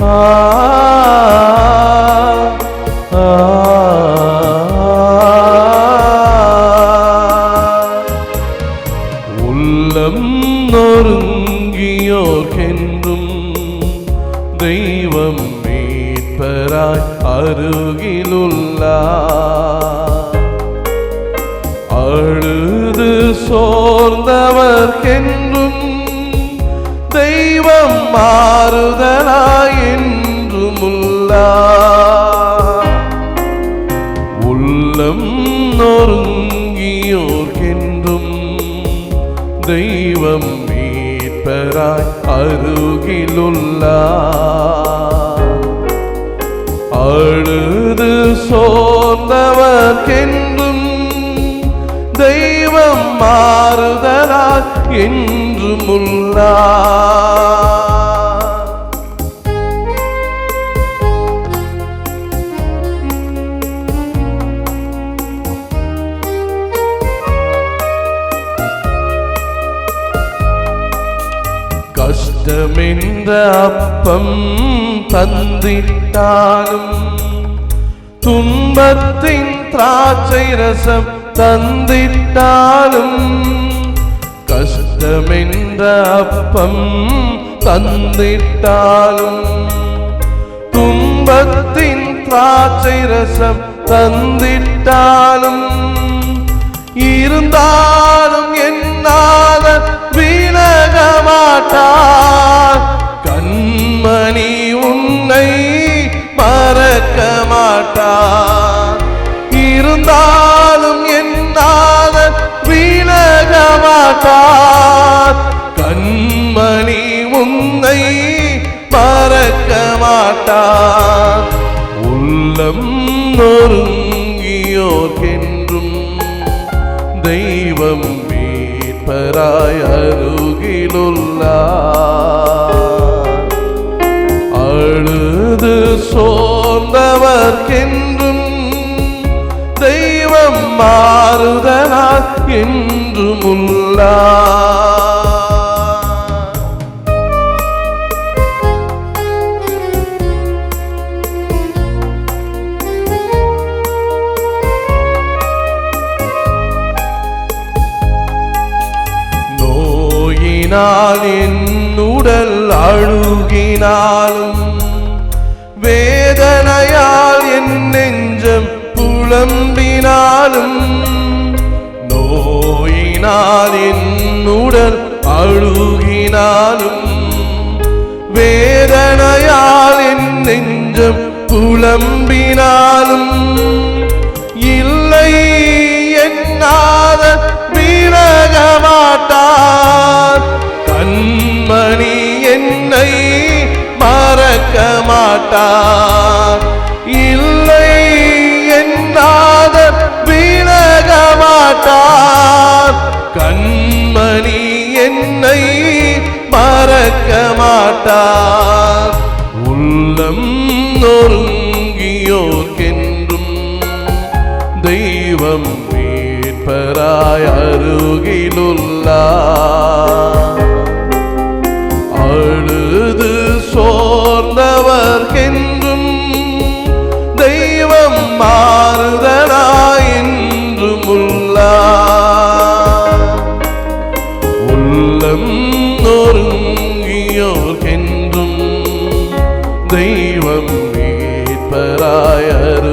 உள்ளம் நொறுங்கியோர்கென்றும் தெய்வம் மீட்பராய் அருகிலுள்ளார். தெய்வம் மீட்பராய் அருகிலுள்ளா அழுது சோர்ந்தவர்க்கென்றும் தெய்வம் மாறுதலாய் என்றும் உள்ளார் கஷ்டமென்ற அப்பம் தந்திட்டாலும் துன்பத்தின் திராட்சை ரசம் தந்திட்டாலும் கஷ்டமென்ற அப்பம் தந்திட்டாலும் துன்பத்தின் திராட்சை ரசம் தந்திட்டாலும் இருந்தாலும் என்னாத விலக மாட்டார் உள்ளம் நொறுங்கியோர்கென்றும் தெய்வம் மீட்பராய் அருகிலுள்ளார். அழுது சோர்ந்தவர்க்கென்றும் தெய்வம் மாறுதலால் என்றும் உள்ளார் நோயினால் என் உடல் அழுகினாலும் வேதனையால் என் நெஞ்சம் புலம்பினாலும் நோயினால் என் உடல் அழுகினாலும் வேதனையால் என் நெஞ்சம் புலம்பினாலும் மாட்டார். இல்லை என்னாத விலக மாட்டார் கண்மணி என்னை மறக்க மாட்டார் உள்ளம் நொறுங்கியோர்க்கென்றும் தெய்வம் மீட்பராய் அருகிலுள்ளார். കിടന്നൊരുങ്ങിയോർക്കെന്തും ദൈവം മീപ്പറായർ